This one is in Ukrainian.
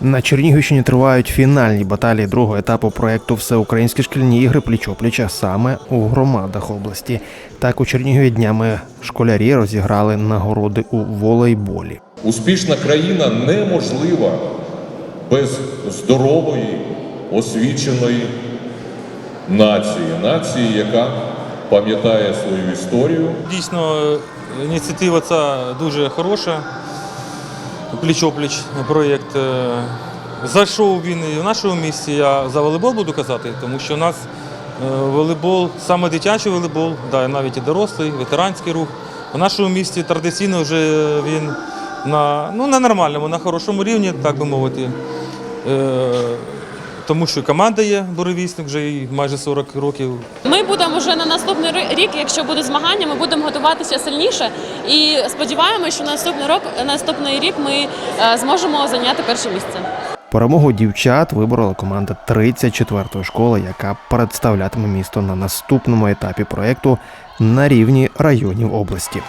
На Чернігівщині тривають фінальні баталії другого етапу проекту Всеукраїнські шкільні ігри пліч-опліч, а саме у громадах області. Так у Чернігові днями школярі розіграли нагороди у волейболі. Успішна країна неможлива без здорової, освіченої нації, нації, яка пам'ятає свою історію, Дійсно, ініціатива ця дуже хороша. Пліч-опліч проєкт. Е, Зайшов він і в нашому місті. Я за волейбол буду казати, тому що у нас е, волейбол, саме дитячий волейбол, да, навіть і дорослий, ветеранський рух. У нашому місті традиційно вже він на, ну, на нормальному, на хорошому рівні, так би мовити. Тому що команда є буревісник вже майже 40 років. Ми будемо вже на наступний рік, якщо буде змагання, ми будемо готуватися сильніше і сподіваємося, що наступний рок, наступний рік ми е, зможемо зайняти перше місце. Перемогу дівчат виборола команда 34-ї школи, яка представлятиме місто на наступному етапі проекту на рівні районів області.